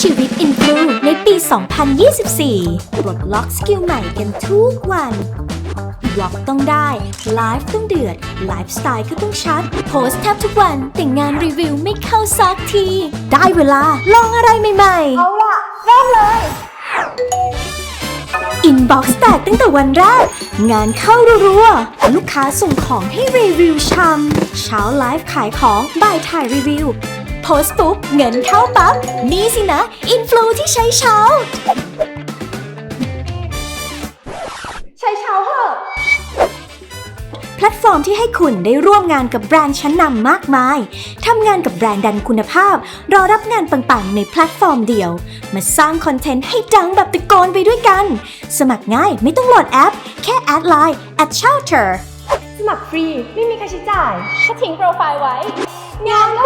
ชีวิตอินฟลูในปี 2024 ปลดล็อกสกิลใหม่กันทุกวันบล็อกต้องได้ ไลฟ์ต้องเดือด ไลฟ์สไตล์ก็ต้องชัด โพสแทบทุกวัน แต่งานรีวิวไม่เข้าสักที ได้เวลาลองอะไรใหม่ๆ เอาล่ะเริ่มเลย อินบ็อกซ์แตกตั้งแต่วันแรก งานเข้ารัวๆ ลูกค้าส่งของให้รีวิวชำเช้าไลฟ์ขายของบ่ายถ่ายรีวิว พสต์ปุ๊บ เงินเข้าปั๊บ นี่สินะ อินฟลูที่ใช้เช้า ใช้เช้าเหอะแพลตฟอร์มที่ให้คุณได้ร่วมงานกับแบรนด์ชั้นนำมากมาย ทำงานกับแบรนด์ดันคุณภาพ รอรับงานปังๆ ในแพลตฟอร์มเดียว มาสร้างคอนเทนต์ให้ดังแบบตะโกนไปด้วยกัน สมัครง่ายไม่ต้องโหลดแอป แค่แอดไลน์ at shelter สมัครฟรีไม่มีค่าใช้จ่ายแค่ทิ้งโปรไฟล์ไว้ งานก็